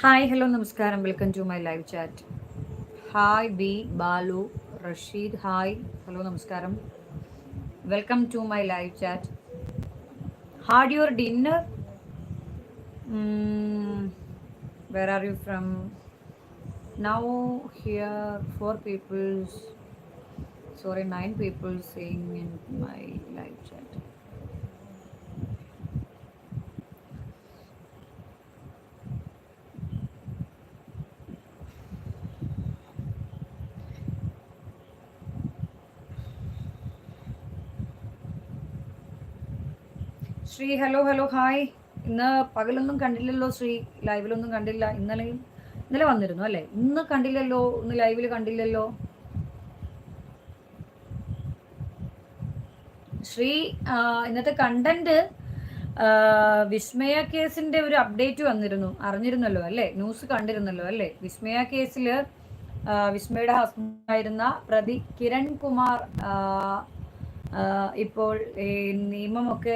Hi hello നമസ്കാരം welcome to my live chat hi B Balu Rasheed hi hello നമസ്കാരം welcome to my live chat had your dinner where are you from now here four peoples sorry nine people saying in my live chat Sree hello hello hi ഇന്ന് പകലൊന്നും കണ്ടില്ലല്ലോ ശ്രീ ലൈവിലൊന്നും കണ്ടില്ല. ഇന്നലെയും ഇന്നലെ വന്നിരുന്നു അല്ലേ? ഇന്ന് കണ്ടില്ലല്ലോ ഇന്ന് ലൈവിൽ കണ്ടില്ലല്ലോ. ശ്രീ ഇന്നത്തെ കണ്ടന്റ് വിസ്മയ കേസിന്റെ ഒരു അപ്ഡേറ്റ് വന്നിരുന്നു. അറിഞ്ഞിരുന്നല്ലോ അല്ലേ? ന്യൂസ് കണ്ടിരുന്നല്ലോ അല്ലേ? വിസ്മയ കേസിൽ ആ, വിസ്മയുടെ ഹസ്ബൻഡ് ആയിരുന്ന പ്രതി കിരൺ കുമാർ ഇപ്പോൾ നിയമമൊക്കെ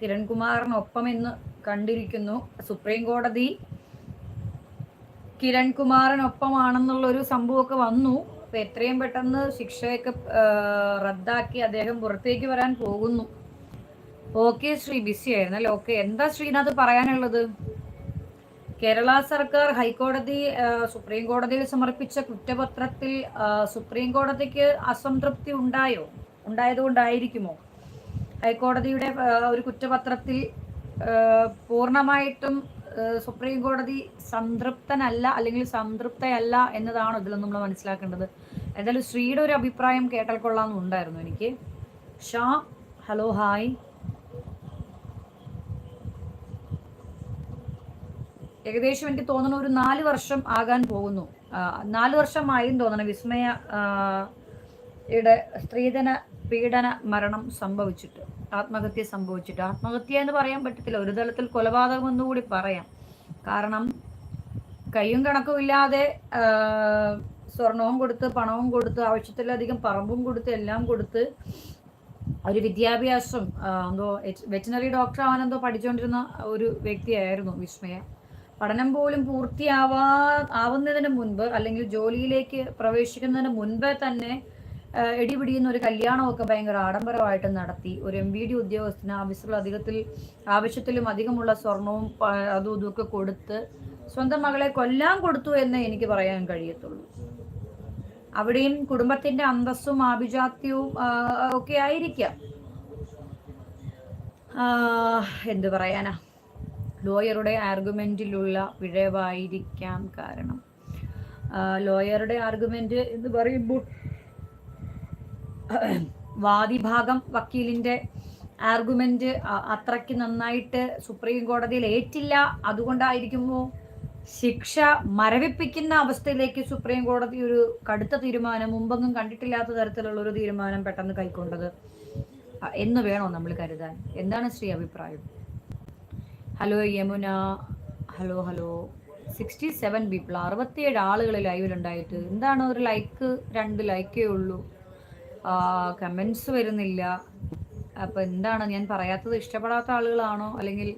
ആ, കിരൺ എന്ന് കണ്ടിരിക്കുന്നു സുപ്രീം കോടതി. കിരൺകുമാറിനൊപ്പമാണെന്നുള്ളൊരു സംഭവമൊക്കെ വന്നു. അപ്പൊ എത്രയും പെട്ടെന്ന് ശിക്ഷയൊക്കെ റദ്ദാക്കി അദ്ദേഹം പുറത്തേക്ക് വരാൻ പോകുന്നു. ഓക്കെ ശ്രീ ബിസി ആയിരുന്നല്ലേ? ഓക്കെ എന്താ ശ്രീനാഥ് പറയാനുള്ളത്? കേരള സർക്കാർ ഹൈക്കോടതി സുപ്രീം കോടതിയിൽ സമർപ്പിച്ച കുറ്റപത്രത്തിൽ സുപ്രീം കോടതിക്ക് അസംതൃപ്തി ഉണ്ടായോ? ഉണ്ടായതുകൊണ്ടായിരിക്കുമോ? ഹൈക്കോടതിയുടെ ഒരു കുറ്റപത്രത്തിൽ പൂർണമായിട്ടും സുപ്രീം കോടതി സംതൃപ്തനല്ല അല്ലെങ്കിൽ സംതൃപ്തയല്ല എന്നതാണ് ഇതിൽ നമ്മൾ മനസ്സിലാക്കേണ്ടത്. എന്തായാലും ശ്രീയുടെ ഒരു അഭിപ്രായം കേട്ടാൽ കൊള്ളാമെന്നുണ്ടായിരുന്നു എനിക്ക്. Shah hello hi. ഏകദേശം എനിക്ക് തോന്നുന്നു ഒരു നാല് വർഷം ആകാൻ പോകുന്നു. നാല് വർഷമായും തോന്നണം. വിസ്മയ യുടെ സ്ത്രീധന പീഡന മരണം സംഭവിച്ചിട്ട് ആത്മഹത്യ സംഭവിച്ചിട്ട്. ആത്മഹത്യ എന്ന് പറയാൻ പറ്റത്തില്ല. ഒരു തലത്തിൽ കൊലപാതകം എന്നുകൂടി പറയാം. കാരണം കയ്യും കണക്കും ഇല്ലാതെ സ്വർണവും കൊടുത്ത് പണവും കൊടുത്ത് ആവശ്യത്തിലധികം പറമ്പും കൊടുത്ത് എല്ലാം കൊടുത്ത് ഒരു വിദ്യാഭ്യാസം എന്തോ വെറ്റിനറി ഡോക്ടർ ആവാനെന്തോ പഠിച്ചുകൊണ്ടിരുന്ന ഒരു വ്യക്തിയായിരുന്നു വിസ്മയ. പഠനം പോലും പൂർത്തിയാവാ ആവുന്നതിന് മുൻപ് അല്ലെങ്കിൽ ജോലിയിലേക്ക് പ്രവേശിക്കുന്നതിന് മുൻപേ തന്നെ ഇടിപിടിയുന്ന ഒരു കല്യാണമൊക്കെ ഭയങ്കര ആഡംബരമായിട്ട് നടത്തി. ഒരു എം ബി ഡി ഉദ്യോഗസ്ഥന് ആവശ്യമുള്ള അധികത്തിൽ ആവശ്യത്തിലും അധികമുള്ള സ്വർണവും അതും ഇതുമൊക്കെ കൊടുത്ത് സ്വന്തം മകളെ കൊല്ലാൻ കൊടുത്തു എന്ന് എനിക്ക് പറയാൻ കഴിയത്തുള്ളൂ. അവിടെയും കുടുംബത്തിന്റെ അന്തസ്സും ആഭിജാത്യവും ഒക്കെ ആയിരിക്കാം. എന്ത് പറയാനാ? ലോയറുടെ ആർഗ്യുമെന്റിലുള്ള പിഴവായിരിക്കാം കാരണം. ലോയറുടെ ആർഗ്യുമെന്റ് എന്ന് പറയുമ്പോൾ വാദിഭാഗം വക്കീലിന്റെ ആർഗ്യുമെന്റ് അത്രയ്ക്ക് നന്നായിട്ട് സുപ്രീം കോടതിയിൽ ഏറ്റില്ല. അതുകൊണ്ടായിരിക്കുമോ ശിക്ഷ മരവിപ്പിക്കുന്ന അവസ്ഥയിലേക്ക് സുപ്രീം കോടതി ഒരു കടുത്ത തീരുമാനം മുമ്പൊന്നും കണ്ടിട്ടില്ലാത്ത തരത്തിലുള്ള ഒരു തീരുമാനം പെട്ടെന്ന് കൈക്കൊണ്ടത്? എന്ന് വേണോ നമ്മൾ കരുതാൻ? എന്താണ് ശ്രീ അഭിപ്രായം? Hello Yamuna. Hello hello. Sixty seven people അറുപത്തിയേഴ് ആളുകൾ ലൈവിലുണ്ടായിട്ട് എന്താണ് ഒരു ലൈക്ക് രണ്ട് ലൈക്കേ ഉള്ളൂ? കമൻസ് വരുന്നില്ല. അപ്പോൾ എന്താണ്? ഞാൻ പറയാത്തത് ഇഷ്ടപ്പെടാത്ത ആളുകളാണോ? അല്ലെങ്കിൽ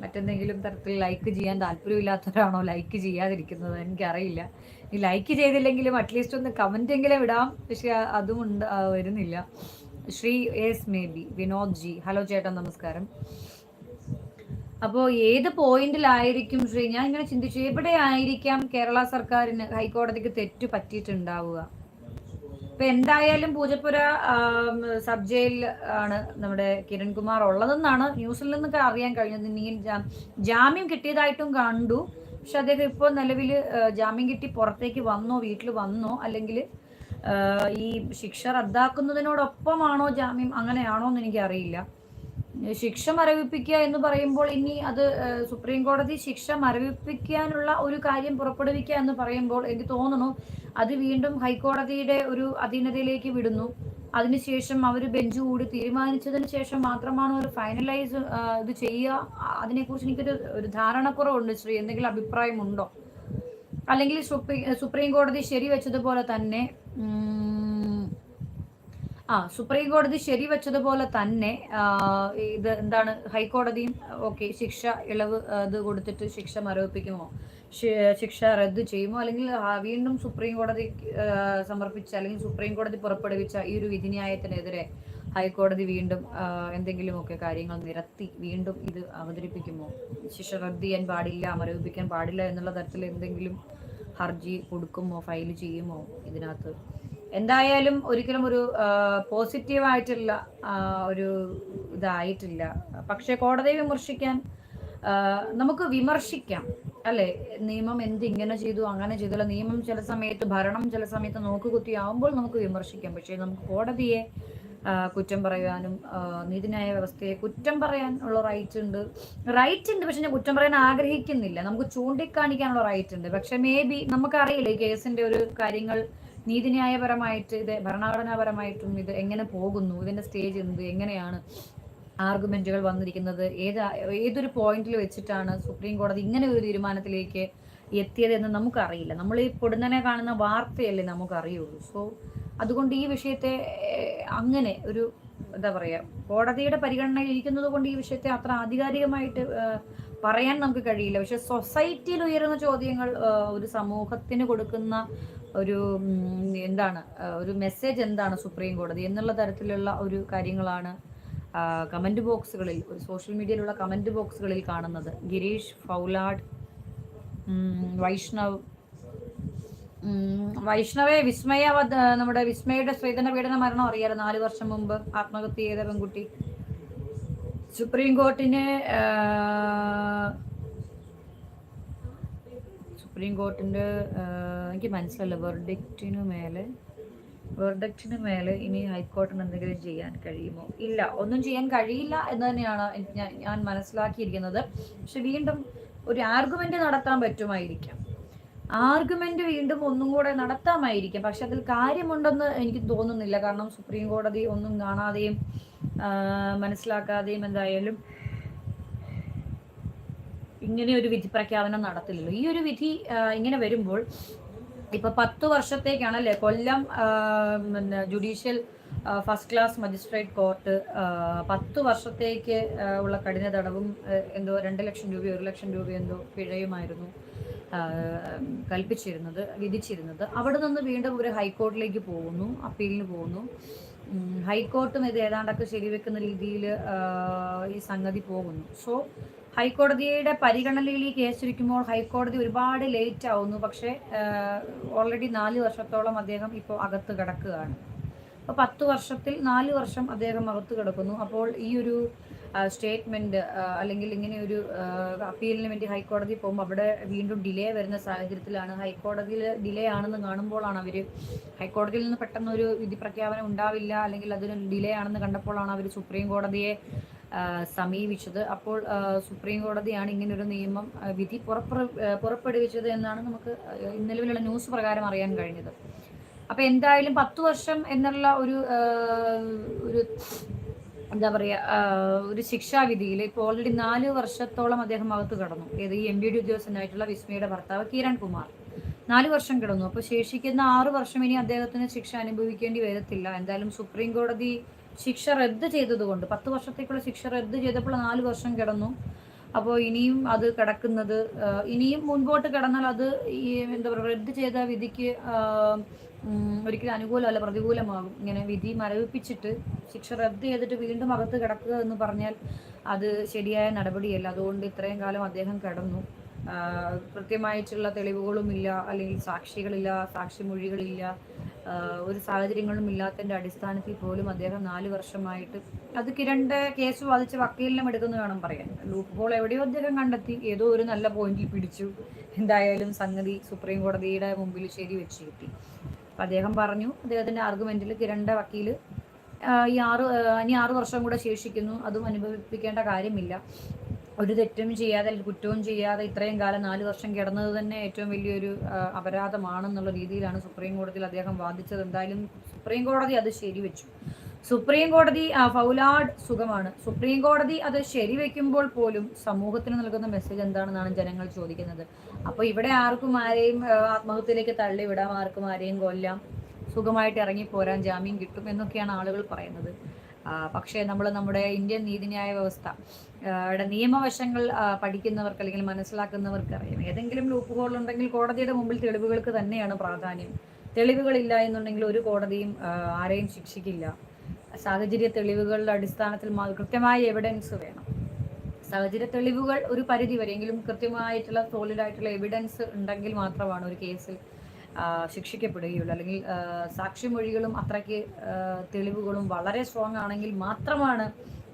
മറ്റെന്തെങ്കിലും തരത്തിൽ ലൈക്ക് ചെയ്യാൻ താല്പര്യമില്ലാത്തവരാണോ? ലൈക്ക് ചെയ്യാതിരിക്കുന്നത് എനിക്കറിയില്ല. ഈ ലൈക്ക് ചെയ്തില്ലെങ്കിലും അറ്റ്ലീസ്റ്റ് ഒന്ന് കമന്റ് എങ്കിലും ഇടാം. പക്ഷേ അതും ഉണ്ട് വരുന്നില്ല. Sree S M B Vinod ji. Hello ചേട്ടൻ നമസ്കാരം. അപ്പോൾ ഏത് പോയിന്റിലായിരിക്കും ശ്രീ? ഞാൻ ഇങ്ങനെ ചിന്തിച്ചു എവിടെ ആയിരിക്കാം കേരള സർക്കാരിന് ഹൈക്കോടതിക്ക് തെറ്റ് പറ്റിയിട്ടുണ്ടാവുക? ഇപ്പൊ എന്തായാലും പൂജപ്പുര സബ് ജയിലിൽ ആണ് നമ്മുടെ കിരൺകുമാർ ഉള്ളതെന്നാണ് ന്യൂസിൽ നിന്നൊക്കെ അറിയാൻ കഴിഞ്ഞത്. ഇനി ജാ- ജാമ്യം കിട്ടിയതായിട്ടും കണ്ടു. പക്ഷെ അദ്ദേഹം ഇപ്പോൾ നിലവിൽ ജാമ്യം കിട്ടി പുറത്തേക്ക് വന്നോ വീട്ടിൽ വന്നോ അല്ലെങ്കിൽ ഈ ശിക്ഷ റദ്ദാക്കുന്നതിനോടൊപ്പമാണോ ജാമ്യം അങ്ങനെയാണോ എന്ന് എനിക്കറിയില്ല. ശിക്ഷ മരവിപ്പിക്കുക എന്ന് പറയുമ്പോൾ ഇനി അത് സുപ്രീം കോടതി ശിക്ഷ മരവിപ്പിക്കാനുള്ള ഒരു കാര്യം പുറപ്പെടുവിക്കുക എന്ന് പറയുമ്പോൾ എനിക്ക് തോന്നുന്നു അത് വീണ്ടും ഹൈക്കോടതിയുടെ ഒരു അധീനതയിലേക്ക് വിടുന്നു. അതിനുശേഷം അവർ ബെഞ്ച് കൂടി തീരുമാനിച്ചതിന് ശേഷം മാത്രമാണ് ഒരു ഫൈനലൈസ് ഇത് ചെയ്യുക. അതിനെക്കുറിച്ച് എനിക്കൊരു ഒരു ധാരണക്കുറവുണ്ട്. ശ്രീ എന്തെങ്കിലും അഭിപ്രായമുണ്ടോ? അല്ലെങ്കിൽ സുപ്രീം സുപ്രീം കോടതി ശരിവെച്ചതുപോലെ തന്നെ ആ സുപ്രീം കോടതി ശരിവെച്ചതുപോലെ തന്നെ ഇത് എന്താണ് ഹൈക്കോടതിയും ഓക്കെ ശിക്ഷ ഇളവ് അത് കൊടുത്തിട്ട് ശിക്ഷ മരവിപ്പിക്കുമോ? ശിക്ഷ റദ്ദ് ചെയ്യുമോ? അല്ലെങ്കിൽ വീണ്ടും സുപ്രീം കോടതി സമർപ്പിച്ച അല്ലെങ്കിൽ സുപ്രീം കോടതി പുറപ്പെടുവിച്ച ഈ ഒരു വിധിന്യായത്തിനെതിരെ ഹൈക്കോടതി വീണ്ടും എന്തെങ്കിലുമൊക്കെ കാര്യങ്ങൾ നിരത്തി വീണ്ടും ഇത് അവതരിപ്പിക്കുമോ? ശിക്ഷ റദ്ദ് ചെയ്യാൻ പാടില്ല മരവിപ്പിക്കാൻ പാടില്ല എന്നുള്ള തരത്തിൽ എന്തെങ്കിലും ഹർജി കൊടുക്കുമോ ഫയൽ ചെയ്യുമോ ഇതിനകത്ത്? എന്തായാലും ഒരിക്കലും ഒരു പോസിറ്റീവ് ആയിട്ടുള്ള ഒരു ഇതായിട്ടില്ല. പക്ഷെ കോടതിയെ വിമർശിക്കാൻ നമുക്ക് വിമർശിക്കാം. അല്ലെ? നിയമം എന്ത് ഇങ്ങനെ ചെയ്തു അങ്ങനെ ചെയ്തു നിയമം ചില സമയത്ത് ഭരണം ചില സമയത്ത് നോക്കുകുത്തിയാവുമ്പോൾ നമുക്ക് വിമർശിക്കാം. പക്ഷേ നമുക്ക് കോടതിയെ കുറ്റം പറയാനും നീതിന്യായ വ്യവസ്ഥയെ കുറ്റം പറയാൻ ഉള്ള റൈറ്റ് ഉണ്ട്. റൈറ്റ് ഉണ്ട് പക്ഷെ ഞാൻ കുറ്റം പറയാൻ ആഗ്രഹിക്കുന്നില്ല. നമുക്ക് ചൂണ്ടിക്കാണിക്കാനുള്ള റൈറ്റ് ഉണ്ട്. പക്ഷെ മേ ബി നമുക്കറിയില്ല ഈ കേസിന്റെ ഒരു കാര്യങ്ങൾ നീതിന്യായപരമായിട്ട് ഇത് ഭരണഘടനാപരമായിട്ടും ഇത് എങ്ങനെ പോകുന്നു? ഇതിന്റെ സ്റ്റേജ് എന്ത്? എങ്ങനെയാണ് ആർഗ്യുമെന്റുകൾ വന്നിരിക്കുന്നത്? ഏത് ഏതൊരു പോയിന്റിൽ വെച്ചിട്ടാണ് സുപ്രീം കോടതി ഇങ്ങനെ ഒരു തീരുമാനത്തിലേക്ക് എത്തിയതെന്ന് നമുക്കറിയില്ല. നമ്മൾ ഈ പൊടുന്നനെ കാണുന്ന വാർത്തയല്ലേ നമുക്കറിയുള്ളൂ. സോ അതുകൊണ്ട് ഈ വിഷയത്തെ അങ്ങനെ ഒരു എന്താ പറയുക കോടതിയുടെ പരിഗണനയിൽ ഇരിക്കുന്നത് കൊണ്ട് ഈ വിഷയത്തെ അത്ര ആധികാരികമായിട്ട് പറയാൻ നമുക്ക് കഴിയില്ല. പക്ഷെ സൊസൈറ്റിയിൽ ഉയരുന്ന ചോദ്യങ്ങൾ ഒരു സമൂഹത്തിന് കൊടുക്കുന്ന ഒരു എന്താണ് ഒരു മെസ്സേജ് എന്താണ് സുപ്രീം കോടതി എന്നുള്ള തരത്തിലുള്ള ഒരു കാര്യങ്ങളാണ് കമന്റ് ബോക്സുകളിൽ ഒരു സോഷ്യൽ മീഡിയയിലുള്ള കമന്റ് ബോക്സുകളിൽ കാണുന്നത്. ഗിരീഷ് ഫൗലാഡ് വൈഷ്ണവ് വൈഷ്ണവേ വിസ്മയ നമ്മുടെ വിസ്മയുടെ സ്ത്രീധന പീഡന മരണം അറിയാലോ? നാല് വർഷം മുമ്പ് ആത്മഹത്യ ചെയ്ത പെൺകുട്ടി. സുപ്രീം കോർട്ടിന് സുപ്രീം കോർട്ടിന്റെ എനിക്ക് മനസ്സിലല്ല വെർഡക്റ്റിന് മേലെ വെർഡക്റ്റിന് മേലെ ഇനി ഹൈക്കോർട്ടിന് എന്തെങ്കിലും ചെയ്യാൻ കഴിയുമോ? ഇല്ല. ഒന്നും ചെയ്യാൻ കഴിയില്ല എന്ന് തന്നെയാണ് ഞാൻ- മനസ്സിലാക്കിയിരിക്കുന്നത്. പക്ഷെ വീണ്ടും ഒരു ആർഗ്യുമെന്റ് നടത്താൻ പറ്റുമായിരിക്കാം. ആർഗ്യുമെന്റ് വീണ്ടും ഒന്നും കൂടെ നടത്താമായിരിക്കും. പക്ഷെ അതിൽ കാര്യമുണ്ടെന്ന് എനിക്ക് തോന്നുന്നില്ല. കാരണം സുപ്രീം കോടതി ഒന്നും കാണാതെയും മനസ്സിലാക്കാതെയും എന്തായാലും ഇങ്ങനെ ഒരു വിധി പ്രഖ്യാപനം നടത്തില്ലല്ലോ. ഈ ഒരു വിധി ഇങ്ങനെ വരുമ്പോൾ ഇപ്പൊ പത്ത് വർഷത്തേക്കാണല്ലേ കൊല്ലം പിന്നെ judicial first class magistrate court പത്ത് വർഷത്തേക്ക് ഉള്ള കഠിന തടവും എന്തോ രണ്ട് ലക്ഷം രൂപ ഒരു ലക്ഷം രൂപ എന്തോ പിഴയുമായിരുന്നു കൽപ്പിച്ചിരുന്നത് വിധിച്ചിരുന്നത്. അവിടെ നിന്ന് വീണ്ടും ഒരു ഹൈക്കോർട്ടിലേക്ക് പോകുന്നു അപ്പീലിന് പോകുന്നു. ഹൈക്കോർട്ടും ഇത് ഏതാണ്ടൊക്കെ ശരിവെക്കുന്ന രീതിയിൽ ഈ സംഗതി പോകുന്നു. സോ ഹൈക്കോടതിയുടെ പരിഗണനയിൽ ഈ കേസ് ഇരിക്കുമ്പോൾ ഹൈക്കോടതി ഒരുപാട് ലേറ്റ് ആവുന്നു. പക്ഷേ ഓൾറെഡി നാല് വർഷത്തോളം അദ്ദേഹം ഇപ്പോൾ അകത്ത് കിടക്കുകയാണ്. അപ്പോൾ പത്ത് വർഷത്തിൽ നാല് വർഷം അദ്ദേഹം അകത്ത് കിടക്കുന്നു. അപ്പോൾ ഈ ഒരു സ്റ്റേറ്റ്മെന്റ് അല്ലെങ്കിൽ ഇങ്ങനെ ഒരു അപ്പീലിന് വേണ്ടി ഹൈക്കോടതി പോകുമ്പോൾ അവിടെ വീണ്ടും ഡിലേ വരുന്ന സാഹചര്യത്തിലാണ്. ഹൈക്കോടതിയിൽ ഡിലേ ആണെന്ന് കാണുമ്പോഴാണ് അവർ ഹൈക്കോടതിയിൽ നിന്ന് പെട്ടെന്നൊരു വിധി പ്രഖ്യാപനം ഉണ്ടാവില്ല. അല്ലെങ്കിൽ അതിന് ഡിലേ ആണെന്ന് കണ്ടപ്പോഴാണ് അവർ സുപ്രീം കോടതിയെ സമീപിച്ചത്. അപ്പോൾ സുപ്രീം കോടതിയാണ് ഇങ്ങനൊരു നിയമം വിധി പുറപ്പെടുവിച്ചത് എന്നാണ് നമുക്ക് നിലവിലുള്ള ന്യൂസ് പ്രകാരം അറിയാൻ കഴിഞ്ഞത്. അപ്പൊ എന്തായാലും പത്ത് വർഷം എന്നുള്ള ഒരു ഒരു എന്താ പറയുക ഒരു ശിക്ഷാവിധിയിൽ ഇപ്പോൾ ഓൾറെഡി നാല് വർഷത്തോളം അദ്ദേഹം അകത്ത് കടന്നു. ഏത് ഈ എം ബി ഡി ഉദ്യോഗസ്ഥനായിട്ടുള്ള വിസ്മയുടെ ഭർത്താവ് കിരൺ കുമാർ. നാല് വർഷം കിടന്നു. അപ്പോൾ ശേഷിക്കുന്ന ആറ് വർഷം ഇനി അദ്ദേഹത്തിന് ശിക്ഷ അനുഭവിക്കേണ്ടി വരത്തില്ല. എന്തായാലും സുപ്രീം കോടതി ശിക്ഷ റദ്ദ് ചെയ്തതുകൊണ്ട് പത്ത് വർഷത്തേക്കുള്ള ശിക്ഷ റദ്ദ് ചെയ്തപ്പോൾ നാല് വർഷം കിടന്നു. അപ്പോൾ ഇനിയും അത് കിടക്കുന്നത് ഇനിയും മുൻപോട്ട് കിടന്നാൽ അത് ഈ എന്താ പറയുക റദ്ദ് ചെയ്ത വിധിക്ക് ഒരിക്കലും അനുകൂലമല്ല പ്രതികൂലമാകും. ഇങ്ങനെ വിധി മരവിപ്പിച്ചിട്ട് ശിക്ഷ റദ്ദ് ചെയ്തിട്ട് വീണ്ടും അകത്ത് കിടക്കുക എന്ന് പറഞ്ഞാൽ അത് ശരിയായ നടപടിയല്ല. അതുകൊണ്ട് ഇത്രയും കാലം അദ്ദേഹം കിടന്നു. കൃത്യമായിട്ടുള്ള തെളിവുകളുമില്ല അല്ലെങ്കിൽ സാക്ഷികളില്ല സാക്ഷിമൊഴികളില്ല ഒരു സാഹചര്യങ്ങളും ഇല്ലാത്തതിന്റെ അടിസ്ഥാനത്തിൽ പോലും അദ്ദേഹം നാല് വർഷമായിട്ട് അത് കിരണ്ട കേസ് വാദിച്ച് വക്കീലിനും എടുക്കുന്നു വേണം പറയാൻ. ലൂപ്പ് ഹോൾ എവിടെയോ അദ്ദേഹം കണ്ടെത്തി ഏതോ ഒരു നല്ല പോയിന്റിൽ പിടിച്ചു. എന്തായാലും സംഗതി സുപ്രീം കോടതിയുടെ മുമ്പിൽ ശരി വെച്ച് കിട്ടി. അപ്പം അദ്ദേഹം പറഞ്ഞു അദ്ദേഹത്തിന്റെ ആർഗ്യുമെന്റിൽ കിരണ്ട വക്കീൽ ആ, ഈ ആറ് ഇനി ആറ് വർഷം കൂടെ ശേഷിക്കുന്നു അതും അനുഭവിപ്പിക്കേണ്ട കാര്യമില്ല. ഒരു തെറ്റും ചെയ്യാതെ കുറ്റവും ചെയ്യാതെ ഇത്രയും കാലം നാല് വർഷം കിടന്നത് തന്നെ ഏറ്റവും വലിയൊരു അപരാധമാണെന്നുള്ള രീതിയിലാണ് സുപ്രീം കോടതിയിൽ അദ്ദേഹം വാദിച്ചത്. എന്തായാലും സുപ്രീം കോടതി അത് ശരിവെച്ചു. സുപ്രീം കോടതി ഫൗലാഡ് സുഖമാണ്. സുപ്രീം കോടതി അത് ശരിവെക്കുമ്പോൾ പോലും സമൂഹത്തിന് നൽകുന്ന മെസ്സേജ് എന്താണെന്നാണ് ജനങ്ങൾ ചോദിക്കുന്നത്. അപ്പോൾ ഇവിടെ ആർക്കും ആരെയും ആത്മഹത്യയിലേക്ക് ആത്മഹത്യയിലേക്ക് തള്ളിവിടാം ആർക്കും ആരെയും കൊല്ലാം. സുഖമായിട്ട് ഇറങ്ങി പോരാൻ ജാമ്യം കിട്ടും എന്നൊക്കെയാണ് ആളുകൾ പറയുന്നത്. പക്ഷേ നമ്മൾ നമ്മുടെ ഇന്ത്യൻ നീതിന്യായ വ്യവസ്ഥ ഇവിടെ നിയമവശങ്ങൾ പഠിക്കുന്നവർക്ക് അല്ലെങ്കിൽ മനസ്സിലാക്കുന്നവർക്ക് അറിയാം. ഏതെങ്കിലും ലൂപ്പ് ഹോൾ ഉണ്ടെങ്കിൽ കോടതിയുടെ മുമ്പിൽ തെളിവുകൾക്ക് തന്നെയാണ് പ്രാധാന്യം. തെളിവുകളില്ല എന്നുണ്ടെങ്കിൽ ഒരു കോടതിയും ആരെയും ശിക്ഷിക്കില്ല. സാഹചര്യ തെളിവുകളുടെ അടിസ്ഥാനത്തിൽ കൃത്യമായ എവിഡൻസ് വേണം. സാഹചര്യ തെളിവുകൾ ഒരു പരിധി വരെയെങ്കിലും കൃത്യമായിട്ടുള്ള സോളിഡായിട്ടുള്ള എവിഡൻസ് ഉണ്ടെങ്കിൽ മാത്രമാണ് ഒരു കേസിൽ ശിക്ഷിക്കപ്പെടുകയുള്ളൂ. അല്ലെങ്കിൽ സാക്ഷിമൊഴികളും അത്രയ്ക്ക് തെളിവുകളും വളരെ സ്ട്രോങ് ആണെങ്കിൽ മാത്രമാണ്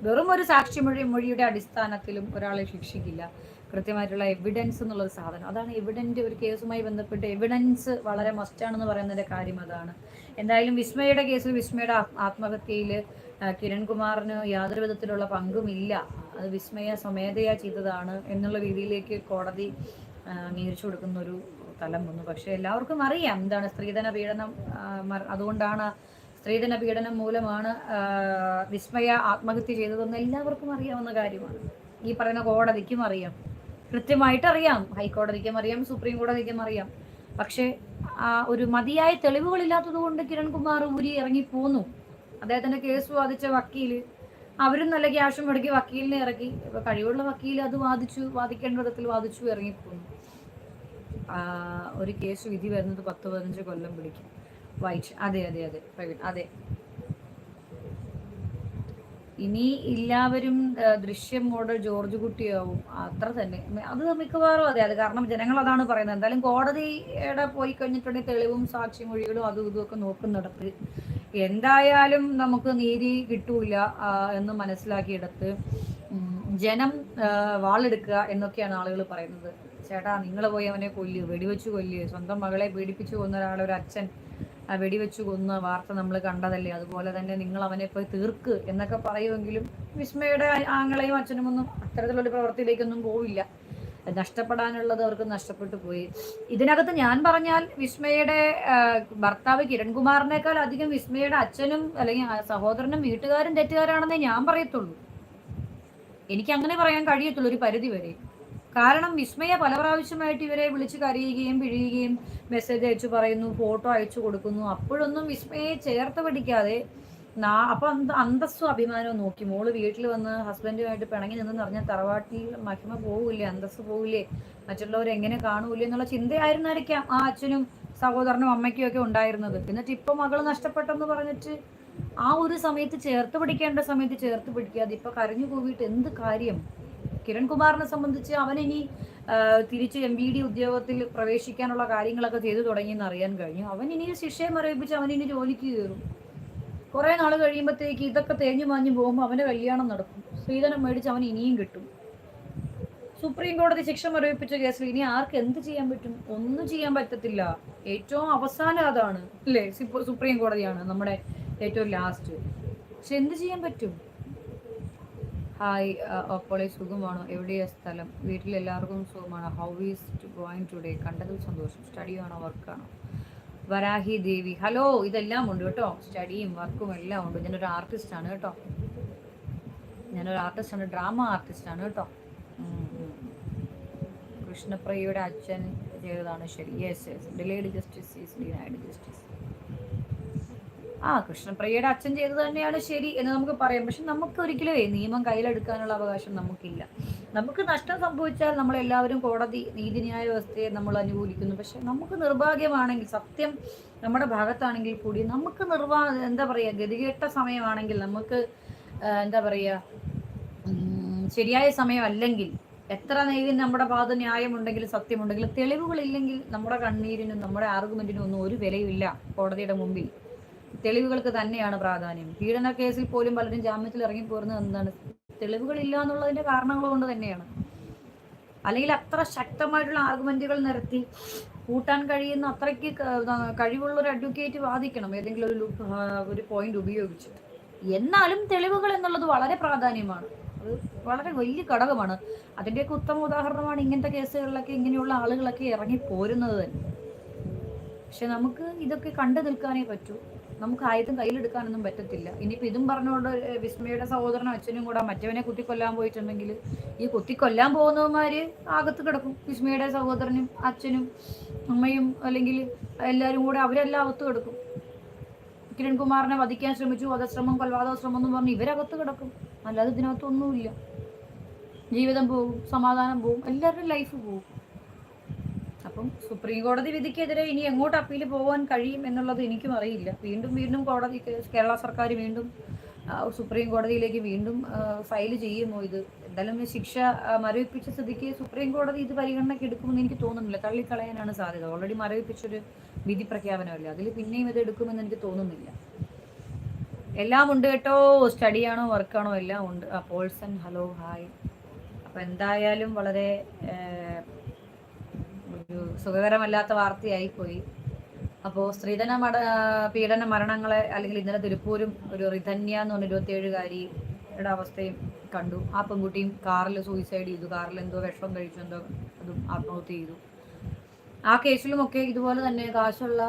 വെറും ഒരു സാക്ഷിമൊഴി മൊഴിയുടെ അടിസ്ഥാനത്തിലും ഒരാളെ ശിക്ഷിക്കില്ല. കൃത്യമായിട്ടുള്ള എവിഡൻസ് എന്നുള്ളൊരു സാധനം. അതാണ് എവിഡന്റ് ഒരു കേസുമായി ബന്ധപ്പെട്ട് എവിഡൻസ് വളരെ മസ്റ്റാണെന്ന് പറയുന്നതിന്റെ കാര്യം അതാണ്. എന്തായാലും വിസ്മയുടെ കേസിൽ വിസ്മയുടെ ആത്മഹത്യയിൽ കിരൺകുമാറിന് യാതൊരു വിധത്തിലുള്ള പങ്കുമില്ല. അത് വിസ്മയ സ്വമേധയാ ചെയ്തതാണ് എന്നുള്ള രീതിയിലേക്ക് കോടതി അംഗീകരിച്ചു കൊടുക്കുന്ന ഒരു തലം വന്നു. പക്ഷേ എല്ലാവർക്കും അറിയാം എന്താണ് സ്ത്രീധന പീഡനം അതുകൊണ്ടാണ് സ്ത്രീധന പീഡനം മൂലമാണ് വിസ്മയ ആത്മഹത്യ ചെയ്തതെന്ന് എല്ലാവർക്കും അറിയാവുന്ന കാര്യമാണ്. ഈ പറയുന്ന കോടതിക്കും അറിയാം. കൃത്യമായിട്ട് അറിയാം. ഹൈക്കോടതിക്കും അറിയാം സുപ്രീം കോടതിക്കും അറിയാം. പക്ഷേ ആ ഒരു മതിയായ തെളിവുകളില്ലാത്തത് കൊണ്ട് കിരൺകുമാർ ഊരി ഇറങ്ങി പോന്നു. അദ്ദേഹത്തിന്റെ കേസ് വാദിച്ച വക്കീൽ അവരും നല്ല ക്യാഷും മുടക്കി വക്കീലിനെ ഇറക്കി. ഇപ്പൊ കഴിവുള്ള വക്കീൽ അത് വാദിച്ചു വാദിക്കേണ്ട വിധത്തിൽ വാദിച്ചു ഇറങ്ങിപ്പോന്നു ഒരു കേസ് വിധി വരുന്നത് പത്ത് പതിനഞ്ച് കൊല്ലം പിടിക്കും. വൈറ്റ്. അതെ അതെ അതെ. പ്രവീൺ അതെ. ഇനി എല്ലാവരും ദൃശ്യം മോഡൽ ജോർജ് കുട്ടിയാവും. അത്ര തന്നെ. അത് മിക്കവാറും അതെ. അത് കാരണം ജനങ്ങൾ അതാണ് പറയുന്നത്. എന്തായാലും കോടതിയുടെ പോയി കഴിഞ്ഞിട്ടുണ്ടെങ്കിൽ തെളിവും സാക്ഷിമൊഴികളും അതും ഇതും ഒക്കെ നോക്കുന്നിടത്ത് എന്തായാലും നമുക്ക് നീതി കിട്ടൂല എന്ന് മനസ്സിലാക്കിയെടുത്ത് ജനം വാളെടുക്കുക എന്നൊക്കെയാണ് ആളുകൾ പറയുന്നത്. ചേട്ടാ നിങ്ങൾ പോയി അവനെ കൊല്ല് വെടിവെച്ച് കൊല്ല്. സ്വന്തം മകളെ പീഡിപ്പിച്ചു കൊന്ന ഒരാളെ ഒരു അച്ഛൻ വെടിവെച്ചു കൊന്ന വാർത്ത നമ്മൾ കണ്ടതല്ലേ? അതുപോലെ തന്നെ നിങ്ങൾ അവനെ പോയി തീർക്ക് എന്നൊക്കെ പറയുമെങ്കിലും വിസ്മയുടെ ആങ്ങളെയും അച്ഛനും ഒന്നും അത്തരത്തിലുള്ള പ്രവൃത്തിയിലേക്കൊന്നും പോവില്ല. നഷ്ടപ്പെടാനുള്ളത് അവർക്ക് നഷ്ടപ്പെട്ടു പോയി. ഇതിനകത്ത് ഞാൻ പറഞ്ഞാൽ വിസ്മയുടെ ഭർത്താവ് കിരൺകുമാറിനേക്കാൾ അധികം വിസ്മയുടെ അച്ഛനും അല്ലെങ്കിൽ സഹോദരനും വീട്ടുകാരും തെറ്റുകാരാണെന്നേ ഞാൻ പറയത്തുള്ളൂ. എനിക്ക് അങ്ങനെ പറയാൻ കഴിയത്തുള്ളൂ ഒരു പരിധി വരെ കാരണം വിസ്മയ പല പ്രാവശ്യമായിട്ട് ഇവരെ വിളിച്ച് കരയുകയും പിഴിയുകയും മെസ്സേജ് അയച്ചു പറയുന്നു ഫോട്ടോ അയച്ചു കൊടുക്കുന്നു. അപ്പോഴൊന്നും വിസ്മയെ ചേർത്ത് പിടിക്കാതെ അപ്പൊ അന്ത അന്തസ്സും അഭിമാനവും നോക്കി. മോൾ വീട്ടിൽ വന്ന് ഹസ്ബൻഡുമായിട്ട് പിണങ്ങി നിന്നെന്ന് പറഞ്ഞാൽ തറവാട്ടിൽ മഹിമ പോവില്ലേ അന്തസ് പോവില്ലേ മറ്റുള്ളവർ എങ്ങനെ കാണൂലേ എന്നുള്ള ചിന്തയായിരുന്നായിരിക്കാം ആ അച്ഛനും സഹോദരനും അമ്മയ്ക്കും ഒക്കെ ഉണ്ടായിരുന്നത്. എന്നിട്ട് ഇപ്പൊ മകൾ നഷ്ടപ്പെട്ടെന്ന് പറഞ്ഞിട്ട് ആ ഒരു സമയത്ത് ചേർത്ത് പിടിക്കേണ്ട സമയത്ത് ചേർത്ത് പിടിക്കാതെ ഇപ്പൊ കരഞ്ഞു പോയിട്ട് എന്ത് കാര്യം? കിരൺകുമാറിനെ സംബന്ധിച്ച് അവൻ ഇനി തിരിച്ച് എം ബി ഡി ഉദ്യോഗത്തിൽ പ്രവേശിക്കാനുള്ള കാര്യങ്ങളൊക്കെ ചെയ്തു തുടങ്ങിയെന്ന് അറിയാൻ കഴിഞ്ഞു. അവൻ ഇനി ശിക്ഷയെ മരവിപ്പിച്ച് അവൻ ഇനി ജോലിക്ക് കയറും. കുറെ നാൾ കഴിയുമ്പോഴത്തേക്ക് ഇതൊക്കെ തേഞ്ഞു മാഞ്ഞു പോകുമ്പോൾ അവന്റെ കല്യാണം നടക്കും. സ്ത്രീധനം മേടിച്ച് അവൻ ഇനിയും കിട്ടും. സുപ്രീം കോടതി ശിക്ഷ മരവിപ്പിച്ച കേസിൽ ഇനി ആർക്ക് എന്ത് ചെയ്യാൻ പറ്റും? ഒന്നും ചെയ്യാൻ പറ്റത്തില്ല. ഏറ്റവും അവസാനം അതാണ്. അല്ലേ? സുപ്രീം കോടതിയാണ് നമ്മുടെ ഏറ്റവും ലാസ്റ്റ്. പക്ഷെ എന്ത് ചെയ്യാൻ പറ്റും? ഹായ് അപ്പോൾ സുഖമാണോ? എവിടെയാണ് സ്ഥലം? വീട്ടിൽ എല്ലാവർക്കും സുഖമാണോ ഹൗ ഈസ് ഗോയിങ് ടുഡേ കണ്ടതിൽ സന്തോഷം. സ്റ്റഡിയാണോ വർക്കാണോ വരാഹി ദേവി. ഹലോ ഇതെല്ലാം ഉണ്ട് കേട്ടോ. സ്റ്റഡിയും വർക്കും എല്ലാം ഉണ്ട്. ഞാനൊരു ആർട്ടിസ്റ്റാണ് കേട്ടോ. ഞാനൊരു ആർട്ടിസ്റ്റാണ് ഡ്രാമ ആർട്ടിസ്റ്റാണ് കേട്ടോ. കൃഷ്ണപ്രിയയുടെ അച്ഛൻ ചെയ്തതാണ്. ശരി. Yes yes delayed justice is denied justice ആ കൃഷ്ണപ്രിയയുടെ അച്ഛൻ ചെയ്തത് തന്നെയാണ് ശരി എന്ന് നമുക്ക് പറയാം. പക്ഷെ നമുക്ക് ഒരിക്കലും നിയമം കയ്യിലെടുക്കാനുള്ള അവകാശം നമുക്കില്ല. നമുക്ക് നഷ്ടം സംഭവിച്ചാൽ നമ്മൾ എല്ലാവരും കോടതി നീതിന്യായ വ്യവസ്ഥയെ നമ്മൾ അനുകൂലിക്കുന്നു. പക്ഷെ നമുക്ക് നിർഭാഗ്യമാണെങ്കിൽ സത്യം നമ്മുടെ ഭാഗത്താണെങ്കിൽ കൂടി നമുക്ക് നിർവാ എന്താ പറയുക ഗതികെട്ട സമയമാണെങ്കിൽ നമുക്ക് എന്താ പറയുക ശരിയായ സമയമല്ലെങ്കിൽ എത്ര നീതി നമ്മുടെ ഭാഗത്ത് ന്യായമുണ്ടെങ്കിലും സത്യമുണ്ടെങ്കിലും തെളിവുകളില്ലെങ്കിൽ നമ്മുടെ കണ്ണീരിനും നമ്മുടെ ആർഗ്യുമെന്റിനും ഒന്നും ഒരു വിലയുമില്ല കോടതിയുടെ മുമ്പിൽ. തെളിവുകൾക്ക് തന്നെയാണ് പ്രാധാന്യം. പീഡന കേസിൽ പോലും പലരും ജാമ്യത്തിൽ ഇറങ്ങി പോരുന്നത് എന്താണ്? തെളിവുകളില്ല എന്നുള്ളതിന്റെ കാരണങ്ങൾ കൊണ്ട് തന്നെയാണ്. അല്ലെങ്കിൽ അത്ര ശക്തമായിട്ടുള്ള ആർഗ്യുമെന്റുകൾ നിരത്തി കൂട്ടാൻ കഴിയുന്ന അത്രയ്ക്ക് കഴിവുള്ള ഒരു അഡ്വക്കേറ്റ് വാദിക്കണം. ഏതെങ്കിലും ഒരു ഒരു പോയിന്റ് ഉപയോഗിച്ച്. എന്നാലും തെളിവുകൾ എന്നുള്ളത് വളരെ പ്രാധാന്യമാണ്. അത് വളരെ വലിയ ഘടകമാണ്. അതിന്റെയൊക്കെ ഉത്തമ ഉദാഹരണമാണ് ഇങ്ങനത്തെ കേസുകളിലൊക്കെ ഇങ്ങനെയുള്ള ആളുകളൊക്കെ ഇറങ്ങി പോരുന്നത് തന്നെ. പക്ഷെ നമുക്ക് ഇതൊക്കെ കണ്ടു നിൽക്കാനേ പറ്റൂ. നമുക്ക് ആയുധം കയ്യിലെടുക്കാനൊന്നും പറ്റത്തില്ല. ഇനിയിപ്പോൾ ഇതും പറഞ്ഞുകൊണ്ട് വിസ്മയുടെ സഹോദരനും അച്ഛനും കൂടെ മറ്റവനെ കുത്തിക്കൊല്ലാൻ പോയിട്ടുണ്ടെങ്കിൽ ഈ കുത്തിക്കൊല്ലാൻ പോകുന്നവന്മാര് ആകത്ത് കിടക്കും. വിസ്മയുടെ സഹോദരനും അച്ഛനും അമ്മയും അല്ലെങ്കിൽ എല്ലാവരും കൂടെ അവരെല്ലാം അകത്ത് കിടക്കും. കിരൺകുമാറിനെ വധിക്കാൻ ശ്രമിച്ചു വധശ്രമം കൊലപാതക ശ്രമം എന്ന് പറഞ്ഞ് ഇവരകത്ത് കിടക്കും. അല്ലാതെ ഇതിനകത്തൊന്നുമില്ല. ജീവിതം പോകും സമാധാനം പോകും എല്ലാവരുടെയും ലൈഫ് പോവും. അപ്പം സുപ്രീം കോടതി വിധിക്കെതിരെ ഇനി എങ്ങോട്ട് അപ്പീൽ പോകാൻ കഴിയും എന്നുള്ളത് എനിക്കും അറിയില്ല. വീണ്ടും വീണ്ടും കോടതി കേരള സർക്കാർ വീണ്ടും സുപ്രീം കോടതിയിലേക്ക് വീണ്ടും ഫയൽ ചെയ്യുമോ ഇത്? എന്തായാലും ശിക്ഷ മരവിപ്പിച്ച സ്ഥിതിക്ക് സുപ്രീം കോടതി ഇത് പരിഗണനയ്ക്ക് എടുക്കുമെന്ന് എനിക്ക് തോന്നുന്നില്ല. തള്ളിക്കളയാനാണ് സാധ്യത. ഓൾറെഡി മരവിപ്പിച്ചൊരു വിധി പ്രഖ്യാപനമല്ലേ? അതിൽ പിന്നെയും ഇത് എടുക്കുമെന്ന് എനിക്ക് തോന്നുന്നില്ല. എല്ലാം ഉണ്ട് കേട്ടോ. സ്റ്റഡിയാണോ വർക്കാണോ എല്ലാം ഉണ്ട്. Paulson hello hi. അപ്പം എന്തായാലും വളരെ ഒരു സുഖകരമല്ലാത്ത വാർത്തയായി പോയി അപ്പോൾ സ്ത്രീധന മട പീഡന മരണങ്ങളെ അല്ലെങ്കിൽ ഇന്നലെ തിരുപ്പൂരും ഒരു റിധന്യ എന്ന് പറഞ്ഞ ഇരുപത്തിയേഴുകാരിയുടെ അവസ്ഥയും കണ്ടു. ആ പെൺകുട്ടിയും കാറിൽ സൂയിസൈഡ് ചെയ്തു. കാറിൽ എന്തോ വിഷം കഴിച്ചു എന്തോ അതും ആത്മഹത്യ ചെയ്തു. ആ കേസിലുമൊക്കെ ഇതുപോലെ തന്നെ കാശുള്ള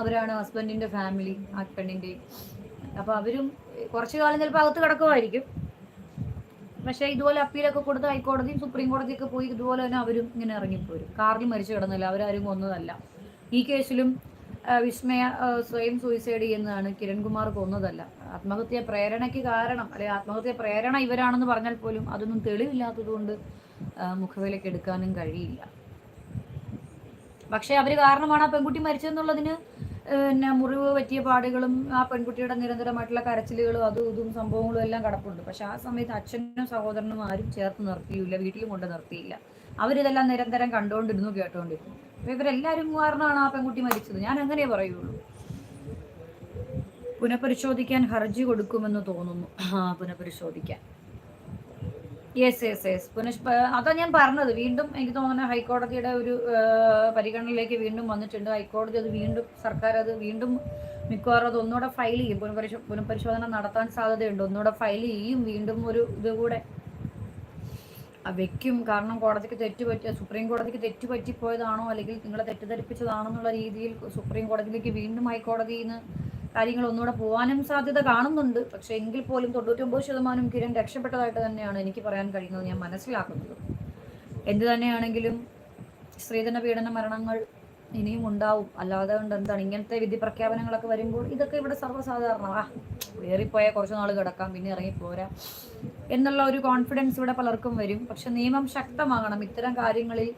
അവരാണ് ഹസ്ബൻഡിന്റെ ഫാമിലി ആ പെണ്ണിന്റെ അപ്പൊ അവരും കുറച്ചു കാലം ചിലപ്പോൾ അകത്ത് കിടക്കുമായിരിക്കും. പക്ഷേ ഇതുപോലെ അപ്പീലൊക്കെ കൊടുത്ത് ഹൈക്കോടതിയും സുപ്രീം കോടതിയൊക്കെ പോയി ഇതുപോലെ തന്നെ അവരും ഇങ്ങനെ ഇറങ്ങിപ്പോരും. കാറിൽ മരിച്ചു കിടന്നില്ല അവരാരും കൊന്നതല്ല. ഈ കേസിലും വിസ്മയ സ്വയം സൂയിസൈഡ് ചെയ്യുന്നതാണ് കിരൺകുമാർ കൊന്നതല്ല. ആത്മഹത്യ പ്രേരണയ്ക്ക് കാരണം അല്ലെങ്കിൽ ആത്മഹത്യ പ്രേരണ ഇവരാണെന്ന് പറഞ്ഞാൽ പോലും അതൊന്നും തെളിവില്ലാത്തതുകൊണ്ട് മുഖവിലേക്ക് എടുക്കാനും കഴിയില്ല. പക്ഷേ അവർ കാരണമാണ് ആ പെൺകുട്ടി മരിച്ചതെന്നുള്ളതിന് പിന്നെ മുറിവ് പറ്റിയ പാടുകളും ആ പെൺകുട്ടിയുടെ നിരന്തരമായിട്ടുള്ള കരച്ചിലുകളും അതും ഇതും സംഭവങ്ങളും എല്ലാം കിടപ്പുണ്ട്. പക്ഷെ ആ സമയത്ത് അച്ഛനും സഹോദരനും ആരും ചേർത്ത് നിർത്തിയില്ല വീട്ടിലും കൊണ്ട് നിർത്തിയില്ല. അവരിതെല്ലാം നിരന്തരം കണ്ടുകൊണ്ടിരുന്നു കേട്ടുകൊണ്ടിരുന്നു. അപ്പൊ ഇവരെല്ലാവരും കാരണമാണ് ആ പെൺകുട്ടി മരിച്ചത്. ഞാൻ അങ്ങനെ പറയുള്ളൂ. പുനഃപരിശോധിക്കാൻ ഹർജി കൊടുക്കുമെന്ന് തോന്നുന്നു. പുനഃപരിശോധിക്കാൻ. യെസ് യെസ് യെസ് പുനഃ അതാ ഞാൻ പറഞ്ഞത്. വീണ്ടും എനിക്ക് തോന്നുന്നു ഹൈക്കോടതിയുടെ ഒരു പരിഗണനയിലേക്ക് വീണ്ടും വന്നിട്ടുണ്ട്. ഹൈക്കോടതി അത് വീണ്ടും സർക്കാർ അത് വീണ്ടും മിക്കവാറും അത് ഒന്നുകൂടെ ഫയൽ ചെയ്യും. പുനഃപരിശോ പുനഃപരിശോധന നടത്താൻ സാധ്യതയുണ്ട്. ഒന്നുകൂടെ ഫയൽ ചെയ്യും. വീണ്ടും ഒരു ഇത് കൂടെ വെക്കും. കാരണം കോടതിക്ക് തെറ്റുപറ്റിയ സുപ്രീം കോടതിക്ക് തെറ്റുപറ്റിപ്പോയതാണോ? അല്ലെങ്കിൽ നിങ്ങളെ തെറ്റിദ്ധരിപ്പിച്ചതാണോ എന്നുള്ള രീതിയിൽ സുപ്രീം കോടതിയിലേക്ക് വീണ്ടും ഹൈക്കോടതിയിൽ നിന്ന് കാര്യങ്ങൾ ഒന്നുകൂടെ പോകാനും സാധ്യത കാണുന്നുണ്ട്. പക്ഷേ എങ്കിൽ പോലും തൊണ്ണൂറ്റൊമ്പത് ശതമാനം കിരൺ രക്ഷപ്പെട്ടതായിട്ട് തന്നെയാണ് എനിക്ക് പറയാൻ കഴിയുന്നത്. ഞാൻ മനസ്സിലാക്കുന്നത്. എന്ത് തന്നെയാണെങ്കിലും സ്ത്രീധന പീഡന മരണങ്ങൾ ഇനിയും ഉണ്ടാവും. അല്ലാതെ കൊണ്ട് എന്താണ്? ഇങ്ങനത്തെ വിധി പ്രഖ്യാപനങ്ങളൊക്കെ വരുമ്പോൾ ഇതൊക്കെ ഇവിടെ സർവസാധാരണ. ആ ഏറിപ്പോയാൽ കുറച്ച് നാൾ കിടക്കാം പിന്നെ ഇറങ്ങിപ്പോരാ എന്നുള്ള ഒരു കോൺഫിഡൻസ് ഇവിടെ പലർക്കും വരും. പക്ഷെ നിയമം ശക്തമാകണം. ഇത്തരം കാര്യങ്ങളിൽ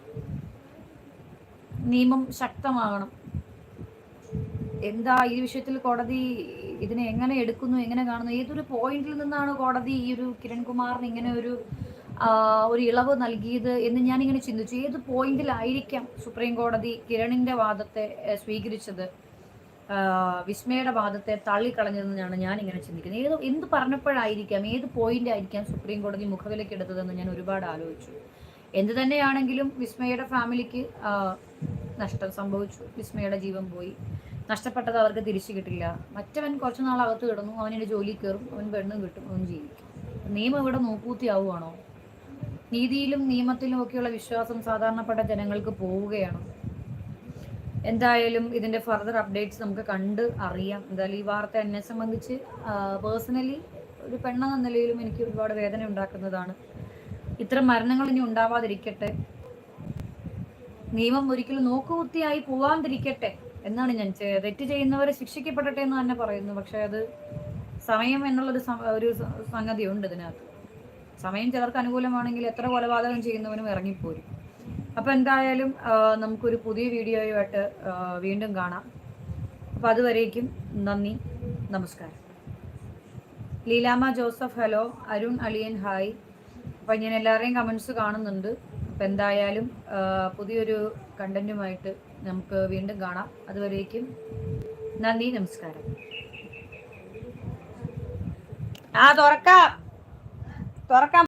നിയമം ശക്തമാകണം. എന്താ ഈ വിഷയത്തിൽ കോടതി ഇതിനെ എങ്ങനെ എടുക്കുന്നു എങ്ങനെ കാണുന്നു ഏതൊരു പോയിന്റിൽ നിന്നാണ് കോടതി ഈ ഒരു കിരൺകുമാറിന് ഇങ്ങനെ ഒരു ഒരു ഇളവ് നൽകിയത് എന്ന് ഞാനിങ്ങനെ ചിന്തിച്ചു. ഏത് പോയിന്റിലായിരിക്കാം സുപ്രീം കോടതി കിരണിന്റെ വാദത്തെ സ്വീകരിച്ചത്? വിസ്മയുടെ വാദത്തെ തള്ളിക്കളഞ്ഞതെന്നാണ് ഞാൻ ഇങ്ങനെ ചിന്തിക്കുന്നത് ഏത് എന്ത് പറഞ്ഞപ്പോഴായിരിക്കാം ഏത് പോയിന്റ് ആയിരിക്കാം സുപ്രീം കോടതി മുഖവിലേക്ക് എടുത്തതെന്ന് ഞാൻ ഒരുപാട് ആലോചിച്ചു. എന്ത് തന്നെയാണെങ്കിലും വിസ്മയുടെ ഫാമിലിക്ക് നഷ്ടം സംഭവിച്ചു. വിസ്മയുടെ ജീവൻ പോയി. നഷ്ടപ്പെട്ടത് അവർക്ക് തിരിച്ചു കിട്ടില്ല. മറ്റവൻ കുറച്ച് നാൾ അകത്ത് കിടന്നു അവനൊരു ജോലി കയറും അവൻ പെണ്ണും കിട്ടും അവൻ ജീവിക്കും. നിയമം ഇവിടെ നോക്കൂത്തിയാവുകയാണോ നീതിയിലും നിയമത്തിലും ഒക്കെയുള്ള വിശ്വാസം സാധാരണപ്പെട്ട ജനങ്ങൾക്ക് പോവുകയാണ്. എന്തായാലും ഇതിന്റെ ഫർദർ അപ്ഡേറ്റ്സ് നമുക്ക് കണ്ട് അറിയാം. എന്തായാലും ഈ വാർത്ത എന്നെ സംബന്ധിച്ച് പേഴ്സണലി ഒരു പെണ്ണെന്ന നിലയിലും എനിക്ക് ഒരുപാട് വേദന ഉണ്ടാക്കുന്നതാണ്. ഇത്തരം മരണങ്ങൾ ഇനി ഉണ്ടാവാതിരിക്കട്ടെ. നിയമം ഒരിക്കലും നോക്കുകുത്തിയായി പോവാതിരിക്കട്ടെ. എന്നാണ് ഞാൻ തെറ്റ് ചെയ്യുന്നവരെ ശിക്ഷിക്കപ്പെടട്ടെ എന്ന് തന്നെ പറയുന്നു. പക്ഷെ അത് സമയം എന്നുള്ളൊരു ഒരു സംഗതി ഉണ്ട് ഇതിനകത്ത്. സമയം ചിലർക്ക് അനുകൂലമാണെങ്കിൽ എത്ര കൊലപാതകം ചെയ്യുന്നവനും ഇറങ്ങിപ്പോരും. അപ്പൊ എന്തായാലും നമുക്കൊരു പുതിയ വീഡിയോയുമായിട്ട് വീണ്ടും കാണാം. അപ്പൊ അതുവരേക്കും നന്ദി നമസ്കാരം. Leelama Joseph hello. അരുൺ അളിയൻ ഹായ്. അപ്പം ഞാൻ എല്ലാവരെയും കമൻസ് കാണുന്നുണ്ട്. അപ്പം എന്തായാലും പുതിയൊരു കണ്ടന്റുമായിട്ട് നമുക്ക് വീണ്ടും കാണാം. അതുവരേക്കും നന്ദി നമസ്കാരം. ആ തുറക്കാം. തുറക്കാം.